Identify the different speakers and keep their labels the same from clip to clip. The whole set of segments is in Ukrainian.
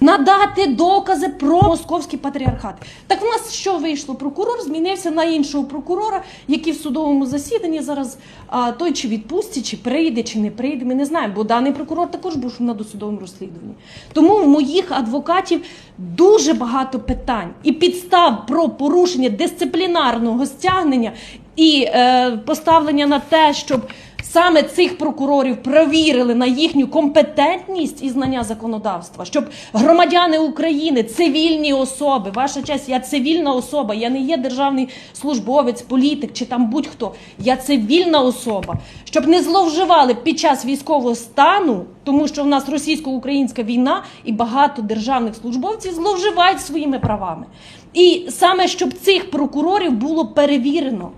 Speaker 1: надати докази про московський патріархат. Так в нас що вийшло? Прокурор змінився на іншого прокурора, який в судовому засіданні зараз а, той чи відпустці, чи прийде, чи не прийде. Ми не знаємо, бо даний прокурор також був на досудовому розслідуванні. Тому в моїх адвокатів дуже багато питань і підстав про порушення дисциплінарного стягнення і е, поставлення на те, щоб саме цих прокурорів провірили на їхню компетентність і знання законодавства, щоб громадяни України, цивільні особи, ваша честь, я цивільна особа, я не є державний службовець, політик чи там будь-хто. Я цивільна особа, щоб не зловживали під час військового стану, тому що в нас російсько-українська війна і багато державних службовців зловживають своїми правами. І саме щоб цих прокурорів було перевірено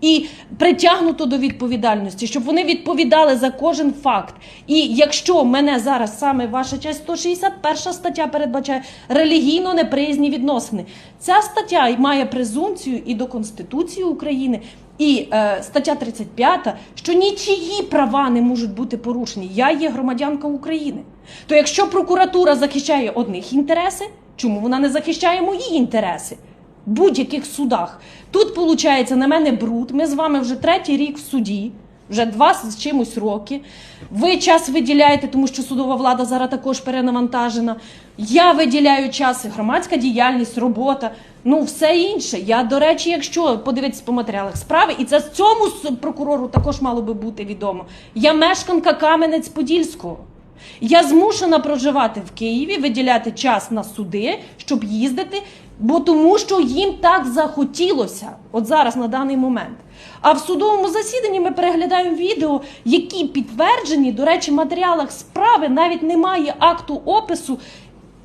Speaker 1: і притягнуто до відповідальності, щоб вони відповідали за кожен факт. І якщо мене зараз саме ваша честь 161 стаття передбачає релігійно неприязні відносини, ця стаття має презумпцію і до Конституції України. І е, стаття 35, що нічиї права не можуть бути порушені. Я є громадянка України. То якщо прокуратура захищає одних інтереси, чому вона не захищає мої інтереси? Будь-яких судах. Тут, виходить, на мене бруд. Ми з вами вже третій рік в суді, вже два з чимось роки. Ви час виділяєте, тому що судова влада зараз також перенавантажена. Я виділяю час, громадська діяльність, робота, ну все інше. Я, до речі, якщо подивитися по матеріалах справи, і це цьому прокурору також мало би бути відомо. Я мешканка Кам'янець-Подільського. Я змушена проживати в Києві, виділяти час на суди, щоб їздити, бо тому що їм так захотілося, от зараз на даний момент. А в судовому засіданні ми переглядаємо відео, які підтверджені, до речі, в матеріалах справи навіть немає акту опису,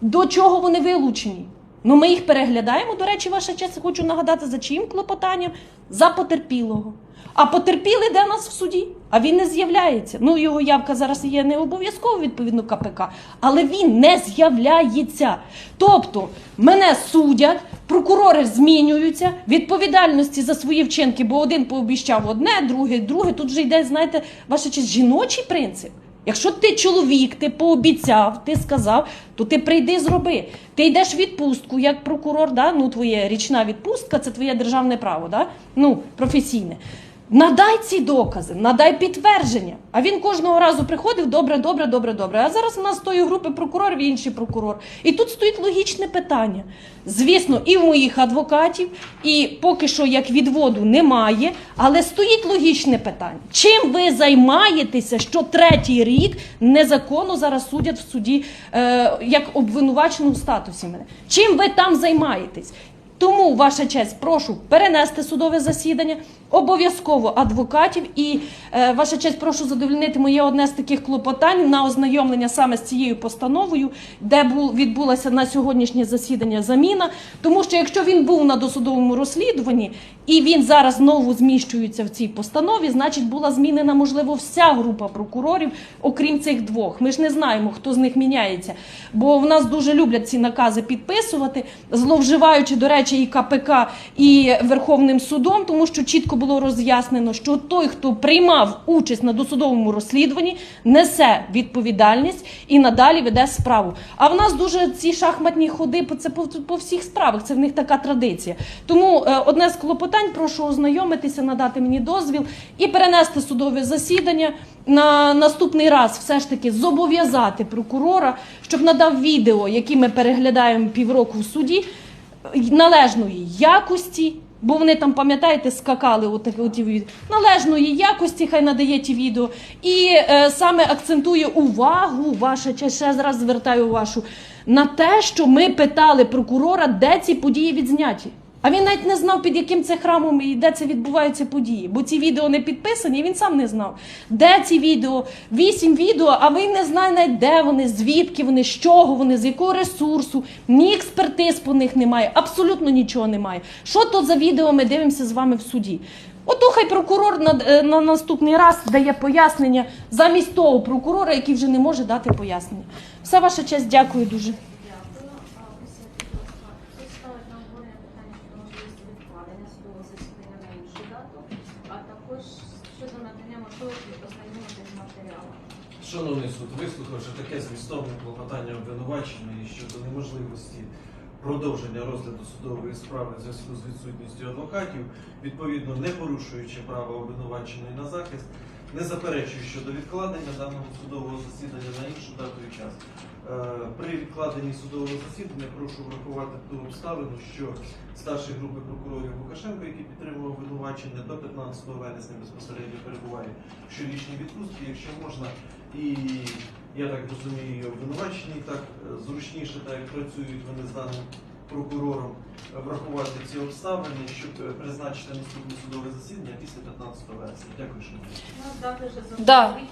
Speaker 1: до чого вони вилучені. Ну, ми їх переглядаємо. До речі, ваша честь, хочу нагадати, за чиїм клопотанням? За потерпілого. А потерпілий де нас в суді? А він не з'являється. Ну, його явка зараз є не обов'язково відповідно КПК, але він не з'являється. Тобто мене судять, прокурори змінюються, відповідальності за свої вчинки, бо один пообіщав одне, друге, друге. Тут вже йде, знаєте, ваша честь, жіночий принцип. Якщо ти чоловік, ти пообіцяв, ти сказав, то ти прийди зроби. Ти йдеш в відпустку як прокурор, да? ну твоя річна відпустка це твоє державне право, да? ну професійне. Надай ці докази, надай підтвердження. А він кожного разу приходив добре, добре, добре, добре. А зараз у нас з тої групи прокурорів інший прокурор. І тут стоїть логічне питання. Звісно, і в моїх адвокатів, і поки що як відводу немає, але стоїть логічне питання. Чим ви займаєтеся, що третій рік незаконно зараз судять в суді е, як обвинувачену в статусі мене? Чим ви там займаєтесь? Тому, ваша честь, прошу перенести судове засідання, обов'язково адвокатів і е, ваша честь, прошу задовольнити моє одне з таких клопотань на ознайомлення саме з цією постановою, де бу- відбулася на сьогоднішнє засідання заміна. Тому що якщо він був на досудовому розслідуванні і він зараз знову зміщується в цій постанові, значить була змінена можливо вся група прокурорів, окрім цих двох. Ми ж не знаємо, хто з них міняється, бо в нас дуже люблять ці накази підписувати, зловживаючи, до речі, і КПК, і Верховним судом, тому що чітко було роз'яснено, що той, хто приймав участь на досудовому розслідуванні, несе відповідальність і надалі веде справу. А в нас дуже ці шахматні ходи це по, по всіх справах. Це в них така традиція. Тому е, одне з клопотань, прошу ознайомитися, надати мені дозвіл і перенести судове засідання. На наступний раз все ж таки зобов'язати прокурора, щоб надав відео, які ми переглядаємо півроку в суді, належної якості, бо вони там, пам'ятаєте, скакали от такі відео. належної якості, хай надає ті відео. І е, саме акцентує увагу, ваша чи ще раз звертаю вашу, на те, що ми питали прокурора, де ці події відзняті. А він навіть не знав, під яким це храмом і де це відбуваються події. Бо ці відео не підписані, він сам не знав. Де ці відео? Вісім відео, а він не знає навіть де вони, звідки вони, з чого вони, з якого ресурсу, ні експертиз по них немає, абсолютно нічого немає. Що то за відео ми дивимося з вами в суді? Ото хай прокурор на, е, на наступний раз дає пояснення замість того прокурора, який вже не може дати пояснення. Все ваша честь, дякую дуже.
Speaker 2: Дякую. А ось я прошу, хто ставить на обговорення питання щодо можливості відкладення судового засідання на іншу дату, а також щодо можливості ознайомитися з матеріалом.
Speaker 3: Шановний суд, вислухавши таке змістовне клопотання обвинуваченої щодо неможливості продовження розгляду судової справи в зв'язку з відсутністю адвокатів, відповідно не порушуючи право обвинуваченої на захист, не заперечую щодо відкладення даного судового засідання на іншу дату і час. Е, При відкладенні судового засідання прошу врахувати ту обставину, що старший групи прокурорів Лукашенко, який підтримував обвинувачення до 15 вересня безпосередньо перебуває в щорічній відпустці, якщо можна, і я так розумію, обвинувачені так е, зручніше, так як працюють вони з даним прокурором, врахувати ці обставини, щоб е, призначити наступне судове засідання після 15 вересня. Дякую.
Speaker 2: У нас дати вже
Speaker 1: Да.
Speaker 2: заповідь.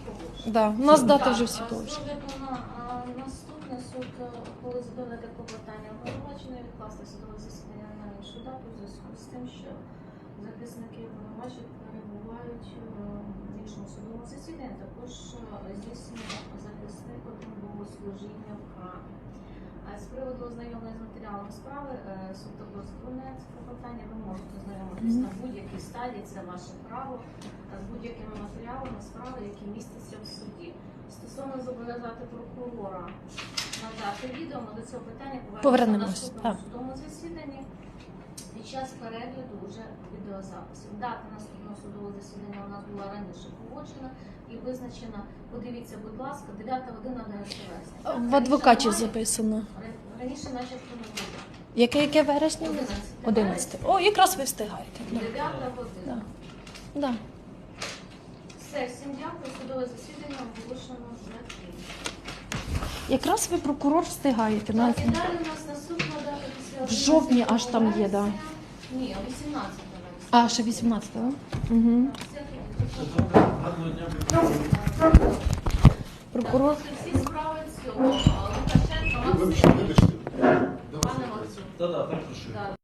Speaker 1: Да, у нас дата вже всі положені.
Speaker 2: З огляду на а, наступне суд, е, коли задоведе клопотання обвинуваченої відкласти судове засідання на іншу дату в зв'язку з тим, що захисники обвинувачень перебувають е, в іншому судовому засіданні, також здійснює захисник служіння храмі. А з приводу ознайомлення з матеріалами справи, е, суд задовольняє це клопотання, ви можете ознайомитись на будь-якій стадії, це ваше право з будь-якими матеріалами справи, які містяться в суді. Стосовно зобов'язати прокурора надати відео, ми до цього питання повернемося на наступному судовому засіданні під час перегляду вже відеозаписів. Дата наступного судового засідання у нас була раніше погоджена і визначена. Подивіться, будь ласка, 9 година 11 вересня.
Speaker 1: В адвокатів записано.
Speaker 2: Ра- Раніше начебто не було.
Speaker 1: Яке яке вересня?
Speaker 2: 11.
Speaker 1: 11. О, якраз ви встигаєте. Да.
Speaker 2: 9 година.
Speaker 1: Да. Да.
Speaker 2: Все, всім дякую. Судове засідання оголошено вже
Speaker 1: Якраз ви прокурор встигаєте.
Speaker 2: Так, і далі у нас наступна дата
Speaker 1: В жовтні аж там є, да.
Speaker 2: Ні, 18 вересня.
Speaker 1: А, ще 18, да? Угу. Прокурор.
Speaker 2: Так, Всі справи цього. Лукашенка,
Speaker 4: Вибачте,
Speaker 2: Максим,
Speaker 4: вибачте.
Speaker 2: пане Максим.
Speaker 3: Та-да, перепрошую.
Speaker 2: Так.